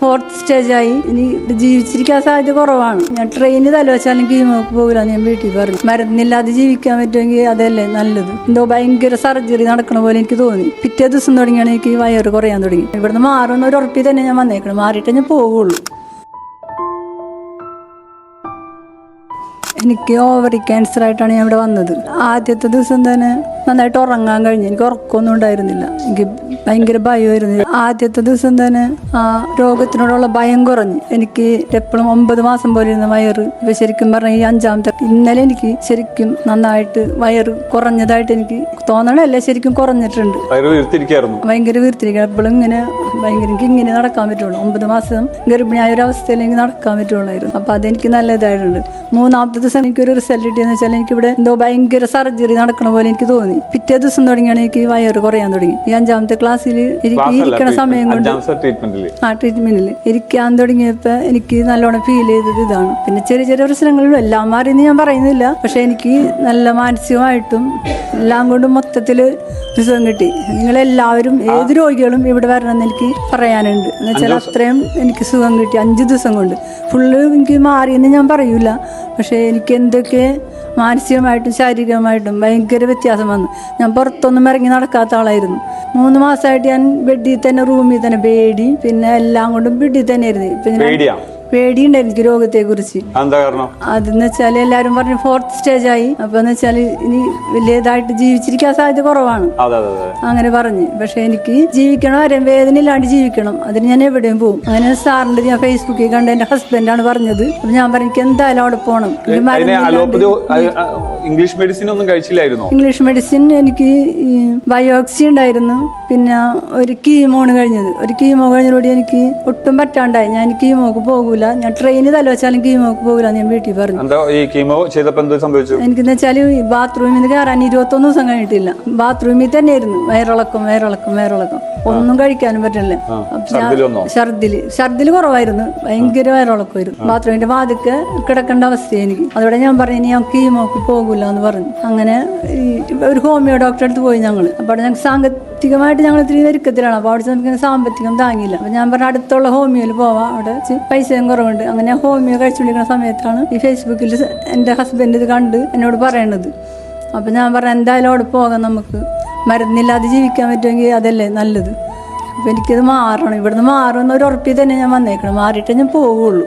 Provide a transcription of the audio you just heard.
Fourth സ്റ്റേജായി ഇനി ജീവിച്ചിരിക്കാൻ സാധ്യത കുറവാണ്. ഞാൻ ട്രെയിന് തലവെച്ചാലും കീമോക്ക് പോകില്ല ഞാൻ വീട്ടിൽ പറഞ്ഞു. മരുന്നില്ലാതെ ജീവിക്കാൻ പറ്റുമെങ്കിൽ അതല്ലേ നല്ലത്. എന്തോ ഭയങ്കര സർജറി നടക്കണ പോലെ എനിക്ക് തോന്നി. പിറ്റേ ദിവസം തുടങ്ങിയാണ് എനിക്ക് വയറ് കുറയാൻ തുടങ്ങി. ഇവിടുന്ന് മാറുന്ന ഒരു ഉറപ്പിൽ തന്നെ ഞാൻ വന്നേക്കണം. മാറിയിട്ടേ ഞാൻ പോവുള്ളൂ. എനിക്ക് ഓവറി ക്യാൻസർ ആയിട്ടാണ് ഞാൻ ഇവിടെ വന്നത്. ആദ്യത്തെ ദിവസം തന്നെ നന്നായിട്ട് ഉറങ്ങാൻ കഴിഞ്ഞു. എനിക്ക് ഉറക്കമൊന്നും ഉണ്ടായിരുന്നില്ല. എനിക്ക് ഭയങ്കര ഭയമായിരുന്നു. ആദ്യത്തെ ദിവസം തന്നെ ആ രോഗത്തിനോടുള്ള ഭയം കുറഞ്ഞു. എനിക്ക് എപ്പോഴും ഒമ്പത് മാസം പോലെ ഇരുന്ന വയറ്. ഇപ്പൊ ശരിക്കും പറഞ്ഞ ഈ അഞ്ചാമത്തെ ഇന്നലെ എനിക്ക് ശരിക്കും നന്നായിട്ട് വയറ് കുറഞ്ഞതായിട്ട് എനിക്ക് തോന്നണല്ലേ. ശരിക്കും കുറഞ്ഞിട്ടുണ്ട്. ഭയങ്കര വീർത്തിരിക്കണം. എപ്പോഴും ഇങ്ങനെ ഭയങ്കര എനിക്ക് ഇങ്ങനെ നടക്കാൻ പറ്റുള്ളൂ. ഒമ്പത് മാസം ഗർഭിണിയായ ഒരു അവസ്ഥയിൽ എനിക്ക് നടക്കാൻ പറ്റുള്ളായിരുന്നു. അപ്പൊ അതെനിക്ക് നല്ല ഇതായിട്ടുണ്ട്. മൂന്നാമത്തെ ദിവസം എനിക്കൊരു റിസൾട്ട് കിട്ടിയെന്ന് വെച്ചാൽ എനിക്ക് ഇവിടെ എന്തോ ഭയങ്കര സർജറി നടക്കണ പോലെ എനിക്ക് തോന്നി. പിറ്റേ ദിവസം തുടങ്ങിയാണ് എനിക്ക് വയറ് കുറയാൻ തുടങ്ങി. ഈ അഞ്ചാമത്തെ ക്ലാസ്സിൽ എനിക്ക് ഇരിക്കണ സമയം കൊണ്ട് ആ ട്രീറ്റ്മെന്റിൽ ഇരിക്കാൻ തുടങ്ങിയപ്പോൾ എനിക്ക് നല്ലോണം ഫീൽ ചെയ്തത് ഇതാണ്. പിന്നെ ചെറിയ ചെറിയ പ്രശ്നങ്ങളും എല്ലാം മാറിയെന്ന് ഞാൻ പറയുന്നില്ല. പക്ഷെ എനിക്ക് നല്ല മാനസികമായിട്ടും എല്ലാം കൊണ്ടും മൊത്തത്തിൽ സുഖം കിട്ടി. നിങ്ങളെല്ലാവരും ഏത് രോഗികളും ഇവിടെ വരണമെന്ന് എനിക്ക് പറയാനുണ്ട്. എന്ന് വെച്ചാൽ അത്രയും എനിക്ക് സുഖം കിട്ടി അഞ്ച് ദിവസം കൊണ്ട്. ഫുള്ള് എനിക്ക് മാറിയെന്ന് ഞാൻ പറയൂല. പക്ഷേ എനിക്ക് എന്തൊക്കെ മാനസികമായിട്ടും ശാരീരികമായിട്ടും ഭയങ്കര വ്യത്യാസം വന്നു. ഞാൻ പുറത്തൊന്നും ഇറങ്ങി നടക്കാത്ത ആളായിരുന്നു. മൂന്ന് മാസമായിട്ട് ഞാൻ ബെഡിൽ തന്നെ റൂമിൽ തന്നെ പേടി. പിന്നെ എല്ലാം കൊണ്ടും ബെഡിൽ തന്നെ ആയിരുന്നു പേടിയാ പേടിയുണ്ടായിരുന്നു എനിക്ക് രോഗത്തെ കുറിച്ച് എന്താ കാരണം? അതെന്ന് വെച്ചാൽ എല്ലാരും പറഞ്ഞു ഫോർത്ത് സ്റ്റേജ് ആയി. അപ്പൊ എന്ന് വെച്ചാൽ ഇനി വലിയതായിട്ട് ജീവിച്ചിരിക്കാൻ സാധ്യത കുറവാണ്. അങ്ങനെ പറഞ്ഞു. പക്ഷെ എനിക്ക് ജീവിക്കണം ആരും വേദന ഇല്ലാണ്ട് ജീവിക്കണം. അതിന് ഞാൻ എവിടെയും പോകും. അങ്ങനെ സാറിന്റെ ഞാൻ ഫേസ്ബുക്കിൽ കണ്ട എന്റെ ഹസ്ബൻഡാണ് പറഞ്ഞത്. അപ്പൊ ഞാൻ പറഞ്ഞു എനിക്ക് എന്തായാലും അവിടെ പോകണം ഇംഗ്ലീഷ് മെഡിസിൻ ഒന്നും കഴിച്ചില്ലായിരുന്നു? ഇംഗ്ലീഷ് മെഡിസിൻ എനിക്ക് ബയോക്സി ഉണ്ടായിരുന്നു. പിന്നെ ഒരു കീമോണ് കഴിഞ്ഞത്. ഒരു കീമോ കഴിഞ്ഞതോടെ എനിക്ക് ഒട്ടും പറ്റാണ്ടായി. ഞാൻ കീമോക്ക് പോകൂല ഞാൻ ട്രെയിനിൽ തലവെച്ചാലും കീമോക്ക് പോകൂല ഞാൻ വീട്ടിൽ പറഞ്ഞു. എന്താ ഈ കീമോ ചെയ്തപ്പോ എന്ത് സംഭവിച്ചു? എനിക്കെന്ന് വെച്ചാൽ ബാത്റൂമിൽ നിന്ന് കയറാൻ ഇരുപത്തൊന്ന് ദിവസം കഴിഞ്ഞിട്ടില്ല. ബാത്റൂമിൽ തന്നെ ആയിരുന്നു വയറിളക്കം വയറിളക്കം വയറിളക്കം. ഒന്നും കഴിക്കാനും പറ്റില്ല. ഛർദിൽ ഛർദിൽ. കുറവായിരുന്നു. ഭയങ്കര വയറിളക്കമായിരുന്നു. ബാത്റൂമിന്റെ വാതിക്ക് കിടക്കേണ്ട അവസ്ഥ എനിക്ക്. അതോടെ ഞാൻ പറഞ്ഞു ഇനി ഞാൻ കീമോക്ക് പോകില്ല എന്ന് പറഞ്ഞു. അങ്ങനെ ഒരു ഹോമിയോ ഡോക്ടറെ അടുത്ത് പോയി ഞങ്ങൾ അപ്പോൾ ഞങ്ങൾക്ക് ഞങ്ങൾക്ക് സാമ്പത്തികമായിട്ട് ഞങ്ങൾ ഇത്തിരി ഒരുക്കത്തിലാണ് അപ്പോൾ അവിടെ നമുക്ക് സാമ്പത്തികം താങ്ങില്ല അപ്പോൾ ഞാൻ പറഞ്ഞ അടുത്തുള്ള ഹോമിയോയിൽ പോവാം. അവിടെ പൈസയും കുറവുണ്ട്. അങ്ങനെ ഹോമിയോ കഴിച്ചുകൊണ്ടിരിക്കുന്ന സമയത്താണ് ഈ ഫേസ്ബുക്കിൽ എന്റെ ഹസ്ബൻഡ് ഇത് കണ്ട് എന്നോട് പറയണത്. അപ്പം ഞാൻ പറഞ്ഞു എന്തായാലും അവിടെ പോകാം നമുക്ക്. മരുന്നില്ലാതെ ജീവിക്കാൻ പറ്റുമെങ്കിൽ അതല്ലേ നല്ലത്. അപ്പോൾ എനിക്കിത് മാറണം. ഇവിടുന്ന് മാറുമെന്ന് ഒരു ഉറപ്പിൽ തന്നെ ഞാൻ വന്നേക്കണം. മാറിയിട്ടേ ഞാൻ പോവുള്ളൂ.